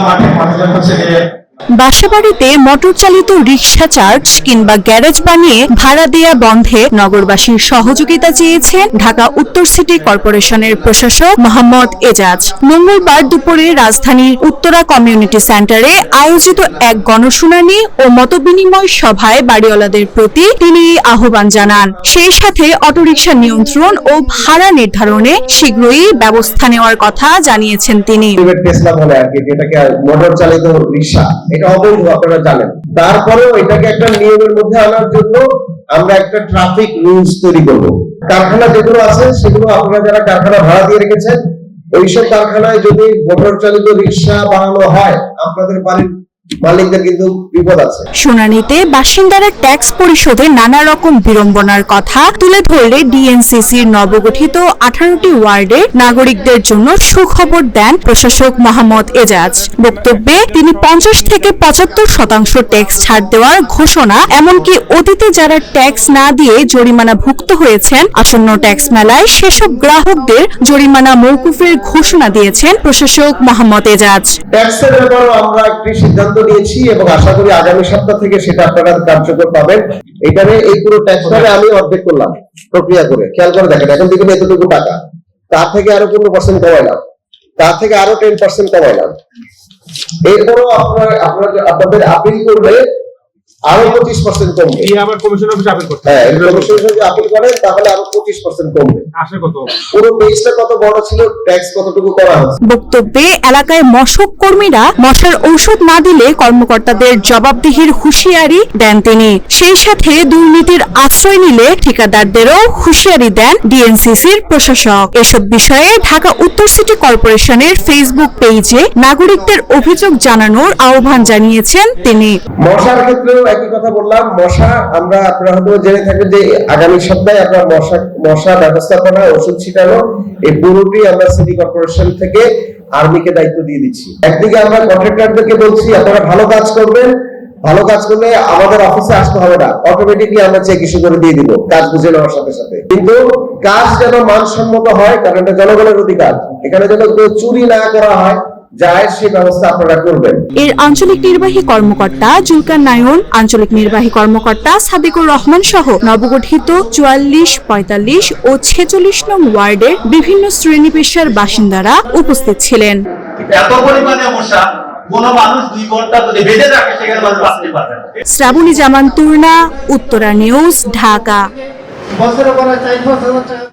মাঠে মানুষজন হচ্ছে যে বাসাবাড়িতে মোটর চালিত রিক্সা চার্জ কিংবা গ্যারেজ বানিয়ে ভাড়া দেয়া বন্ধে নগরবাসীর সহযোগিতা চেয়েছেন ঢাকা উত্তর সিটি কর্পোরেশনের প্রশাসক মোহাম্মদ এজাজ। মঙ্গলবার দুপুরে রাজধানীর উত্তরা কমিউনিটি সেন্টারে আয়োজিত এক গণশুনানি ও মতবিনিময় সভায় বাড়িওয়ালাদের প্রতি তিনি আহ্বান জানান। সেই সাথে অটোরিকশা নিয়ন্ত্রণ ও ভাড়া নির্ধারণে শীঘ্রই ব্যবস্থা নেওয়ার কথা জানিয়েছেন তিনি। এটা অবৈধ, আপনারা জানেন। তারপরেও এটাকে একটা নিয়মের মধ্যে আনার জন্য আমরা একটা ট্রাফিক রুলস তৈরি করব। কারখানা যেগুলো আছে, সেগুলো আপনারা যারা কারখানা ভাড়া দিয়ে রেখেছেন, ওইসব কারখানায় যদি মোটর চালিত রিক্সা বানানো হয়, আপনাদের বাড়ির মালিকদের কিন্তু বিপদ আছে। শুনানিতে বাসিন্দারা ট্যাক্স পরিশোধে নানা রকম বিড়ম্বনার কথা তুলে ধরলে ডিএনসিসির নবগঠিত আঠারোটি ওয়ার্ডে নাগরিকদের জন্য সুখবর দেন প্রশাসক মোহাম্মদ এজাজ। বক্তব্যে তিনি পঞ্চাশ থেকে পঁচাত্তর শতাংশ ট্যাক্স ছাড় দেওয়ার ঘোষণা এমনকি অতীতে যারা ট্যাক্স না দিয়ে জরিমানা ভুক্ত হয়েছেন আসন্ন ট্যাক্স মেলায় সেসব গ্রাহকদের জরিমানা মৌকুফের ঘোষণা দিয়েছেন প্রশাসক মোহাম্মদ এজাজ। ট্যাক্সের ব্যাপারেও আমরা একটি সিদ্ধান্ত নিয়েছি এবং আশা করি আগামী সপ্তাহ থেকে সেটা আপনারা কার্যকর পাবেন। এখানে এই পুরো ট্যাক্সটা আমি অর্ধেক করলাম, প্রক্রিয়া করে। খেয়াল করে দেখেন, এখন দেখুন এতটুকু টাকা। তার থেকে আরও পনেরো পার্সেন্ট কমাইলাম। তার থেকে আরও টেন পার্সেন্ট কমাইলাম। এরপরও আপনার আপনাদের আপিল করলে আরও পঁচিশ পার্সেন্ট কমবে। এই আবার কমিশন অফিসে আপিল করতে হ্যাঁ কমিশন যদি আপিল করেন তাহলে আরও পঁচিশ পার্সেন্ট কমবে। আসে কত পুরো পেজটা কত বড় ছিল ট্যাক্স কতটুকু করা হচ্ছে বক্তব্যে এলাকায় মশক কর্মীরা মশার ঔষধ না দিলে কর্মকর্তাদের জবাবদিহির হুঁশিয়ারি দেন তিনি। সেই সাথে দুর্নীতির আশ্রয় নিলে ঠিকাদারদেরও হুঁশিয়ারি দেন ডিএনসিসির প্রশাসক। এসব বিষয়ে ঢাকা উত্তর সিটি কর্পোরেশনের ফেসবুক পেজে নাগরিকদের অভিযোগ জানানোর আহ্বান জানিয়েছেন তিনি। মশার ক্ষেত্রেও একই কথা বললাম, মশা, আমরা আপনারা হয়তো জেনে থাকবেন যে আগামী সপ্তাহে আমরা মশা মশা ব্যবস্থাপনা, ওষুধ ছিটানো, এই পুরোটি আমরা সিটি কর্পোরেশন থেকে আর্মিকে দায়িত্ব দিয়ে দিচ্ছি। একদিকে আমরা কন্ট্রাক্টরদেরকে বলছি, আপনারা ভালো কাজ করবেন, ভালো কাজ করলে আমাদের অফিসে আসতে হবে না। অটোমেটিকলি আমরা চেক ইস্যু করে দিয়ে দিব, কাজ বুঝে নেওয়ার সাথে সাথে। কিন্তু কাজ যেন মানসম্মত হয়, কারণ এটা জনগণের অধিকার। এখানে যেন চুরি না করা হয় যায় সেই ব্যবস্থা আপনারা করবেন। এর আঞ্চলিক নির্বাহী কর্মকর্তা জুলকার নায়ন আঞ্চলিক নির্বাহী কর্মকর্তা সাদিকুর রহমান সহ নবগঠিত চুয়াল্লিশ পঁয়তাল্লিশ ও ছেচল্লিশ নং ওয়ার্ডের বিভিন্ন শ্রেণি পেশার বাসিন্দারা উপস্থিত ছিলেন। এত পরিমাণে মশা কোন মানুষ দুই ঘণ্টা যদি বেঁধে রাখে সেখানে মানুষ বাঁচতে পারবে শ্রাবণী জামান তুর্না উত্তরা নিউজ ঢাকা।